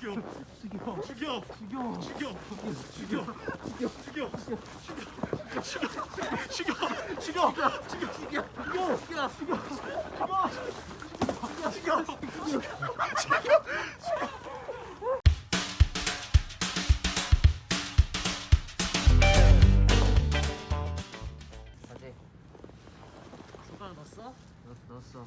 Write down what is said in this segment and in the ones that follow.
죽여 죽여 죽여 죽여 죽여 죽여 죽여 죽여 죽여 죽여 죽여 죽여 죽여 죽여 죽여 죽여 숟가락 넣었어? 넣었어 넣었어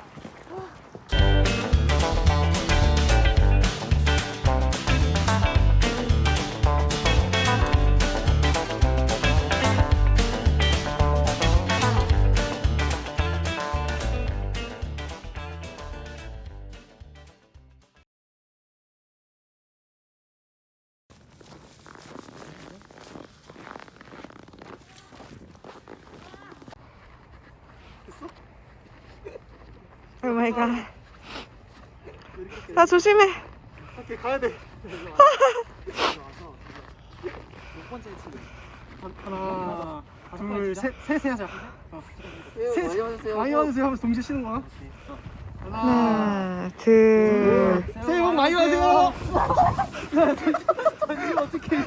오마이갓. 나 조심해. 밖에 가야 돼. 몇 번째 친구? 하나, 둘, 셋, 셋 해야죠. 어. 셋, 많이 와주세요. 하면서 동시에 쉬는 거야. 하나, 둘, 새해 복 많이 받으세요. 던지면 어떡해.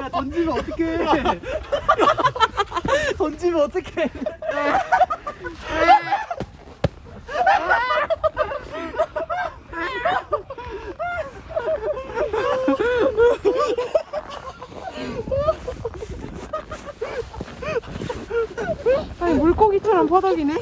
야, 던지면 어떡해. 지금 어떻게? 아니 물고기처럼 퍼덕이네.